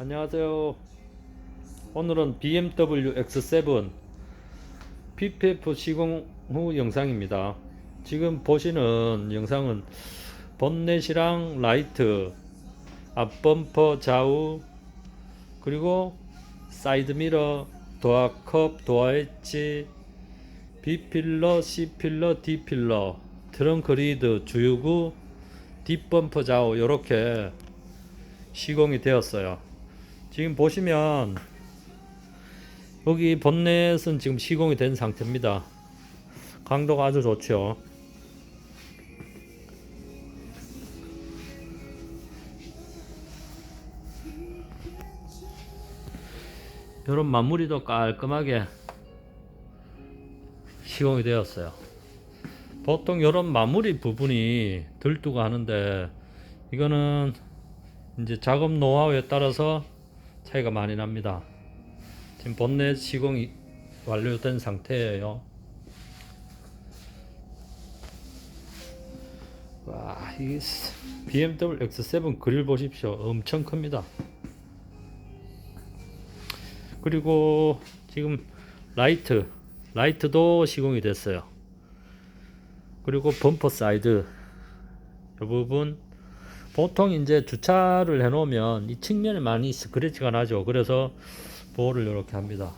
안녕하세요. 오늘은 BMW X7 PPF 시공 후 영상입니다. 지금 보시는 영상은 본넷이랑 라이트, 앞범퍼 좌우, 그리고 사이드미러, 도어컵, 도어 엣지, B필러, C필러, D필러, 트렁크 리드, 주유구, 뒷범퍼 좌우 이렇게 시공이 되었어요. 지금 보시면 여기 본넷은 지금 시공이 된 상태입니다. 강도가 아주 좋죠. 이런 마무리도 깔끔하게 시공이 되었어요. 보통 이런 마무리 부분이 들뜨고 하는데 이거는 이제 작업 노하우에 따라서 차이가 많이 납니다. 지금 본넷 시공이 완료된 상태예요. 와, 이 BMW X7 그릴 보십시오. 엄청 큽니다. 그리고 지금 라이트, 라이트도 시공이 됐어요. 그리고 범퍼 사이드 이 부분 보통 이제 주차를 해놓으면 이 측면에 많이 스크래치가 나죠. 그래서 보호를 이렇게 합니다.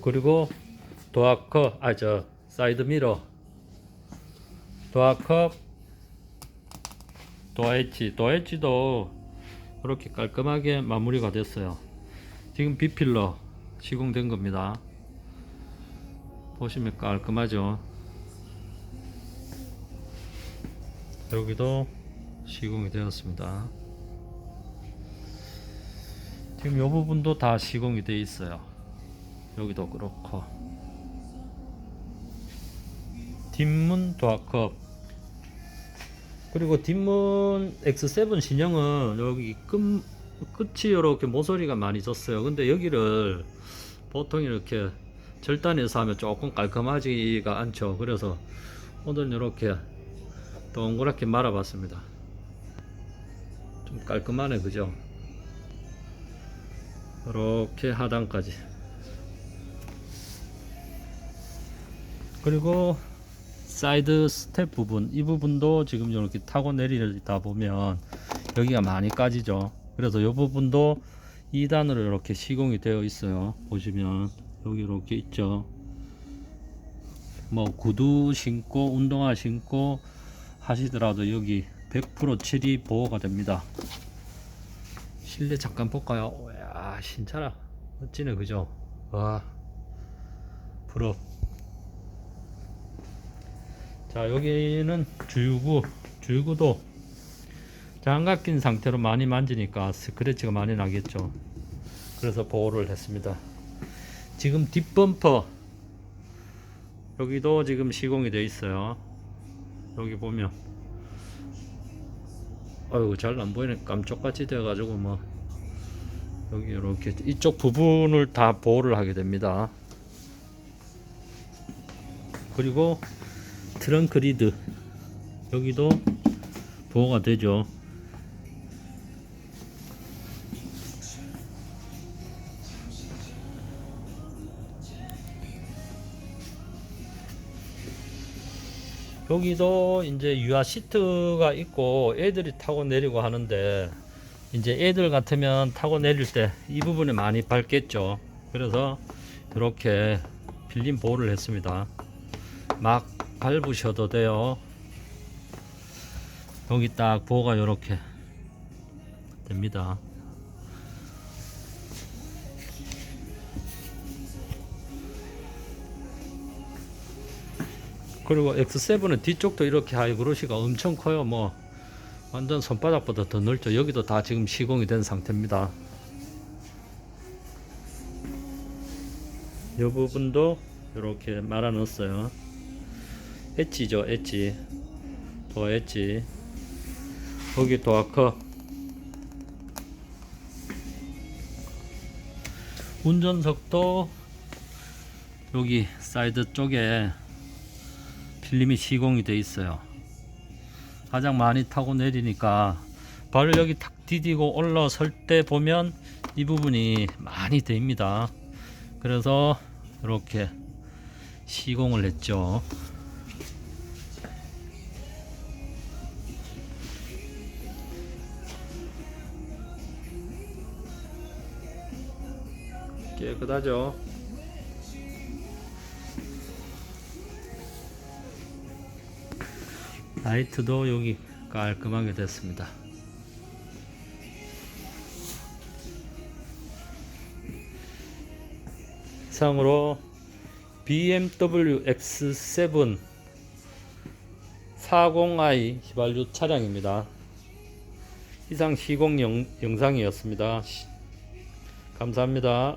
그리고 도어컵, 아 저 사이드 미러, 도어컵, 도어 엣지, 도어 엣지도 이렇게 깔끔하게 마무리가 됐어요. 지금 비필러 시공된 겁니다. 보시면 깔끔하죠. 여기도 시공이 되었습니다. 지금 이 부분도 다 시공이 되어 있어요. 여기도 그렇고 뒷문 도화컵 그리고 뒷문 X7 신형은 여기 끝, 끝이 이렇게 모서리가 많이 졌어요. 근데 여기를 보통 이렇게 절단해서 하면 조금 깔끔하지가 않죠. 그래서 오늘 이렇게 동그랗게 말아봤습니다. 좀 깔끔하네, 그죠? 이렇게 하단까지. 그리고 사이드 스텝 부분, 이 부분도 지금 이렇게 타고 내리다 보면 여기가 많이 까지죠. 그래서 이 부분도 2단으로 이렇게 시공이 되어 있어요. 보시면 여기 이렇게 있죠. 뭐 구두 신고 운동화 신고 하시더라도 여기 100% 칠이 보호가 됩니다. 실내 잠깐 볼까요? 야 신차라 멋지네 그죠? 와 부럽. 자 여기는 주유구 주유구도 장갑 낀 상태로 많이 만지니까 스크래치가 많이 나겠죠. 그래서 보호를 했습니다. 지금 뒷범퍼 여기도 지금 시공이 되어 있어요. 여기 보면 아이고 잘안 보이네. 깜짝같이 돼가지고 뭐 여기 이렇게 이쪽 부분을 다 보호를 하게 됩니다. 그리고 트렁크 리드. 여기도 보호가 되죠 여기도 이제 유아 시트가 있고 애들이 타고 내리고 하는데 이제 애들 같으면 타고 내릴 때 이 부분에 많이 밟겠죠. 그래서 이렇게 필름 보호를 했습니다. 막 밟으셔도 돼요. 여기 딱 보호가 이렇게 됩니다. 그리고 X7은 뒤쪽도 이렇게 하이그로시가 엄청 커요. 뭐 완전 손바닥보다 더 넓죠. 여기도 다 지금 시공이 된 상태입니다. 이 부분도 이렇게 말아 넣었어요. 엣지죠, 엣지. 도어 엣지. 거기 도어커. 운전석도 여기 사이드 쪽에 필름이 시공이 돼 있어요. 가장 많이 타고 내리니까 발을 여기 탁 디디고 올라설 때 보면 이 부분이 많이 됩니다. 그래서 이렇게 시공을 했죠. 깨끗하죠. 라이트도 여기 깔끔하게 됐습니다. 이상으로 BMW X7 40i 휘발유 차량입니다. 이상 시공 영, 영상이었습니다. 시- 감사합니다.